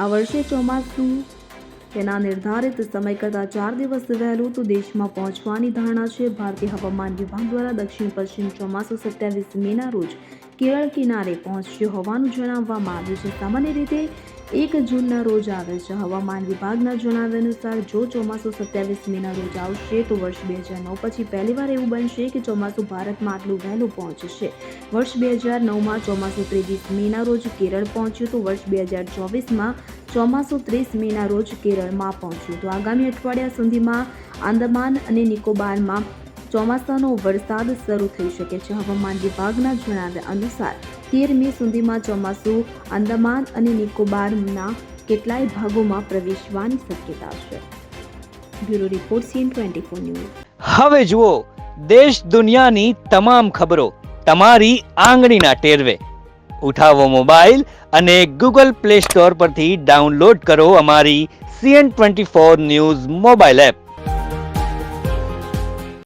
આ વર્ષે ચોમાસું તેના નિર્ધારિત સમય કરતાં ચાર દિવસ વહેલું તો દેશમાં પહોંચવાની ધારણા છે. ભારતીય હવામાન વિભાગ દ્વારા દક્ષિણ પશ્ચિમ ચોમાસું સત્યાવીસ મેના રોજ કેરળ કિનારે પહોંચ્યું હોવાનું જણાવવામાં આવ્યું છે. સામાન્ય રીતે એક જૂનના રોજ આવે છે. હવામાન વિભાગના જણાવ્યા અનુસાર જો ચોમાસું સત્યાવીસ મેના રોજ આવશે તો વર્ષ બે હજાર નવ પછી પહેલીવાર એવું બનશે કે ચોમાસું ભારતમાં આટલું વહેલું પહોંચશે. વર્ષ બે હજાર નવમાં ચોમાસું ત્રેવીસ મેના રોજ કેરળ પહોંચ્યું તો વર્ષ બે હજાર ચોવીસમાં ચોમાસું ત્રીસ મેના રોજ કેરળમાં પહોંચ્યું. તો આગામી અઠવાડિયા સુધીમાં આંદામાન અને નિકોબારમાં ચોમાસાનો વરસાદ શરૂ થઈ શકે છે. હવામાન વિભાગના જણાવ્યા અનુસાર, તેર મે સુધીમાં ચોમાસું, આંદામાન અને નિકોબારના કેટલાય ભાગોમાં પ્રવેશવાની શક્યતા છે. Bureau report CN twenty four news. હવે જુઓ, દેશ દુનિયાની તમામ ખબરો તમારી આંગળીના ટેરવે. ઉઠાવો મોબાઈલ અને ગૂગલ પ્લે સ્ટોર પરથી ડાઉનલોડ કરો અમારી CN twenty four news mobile app.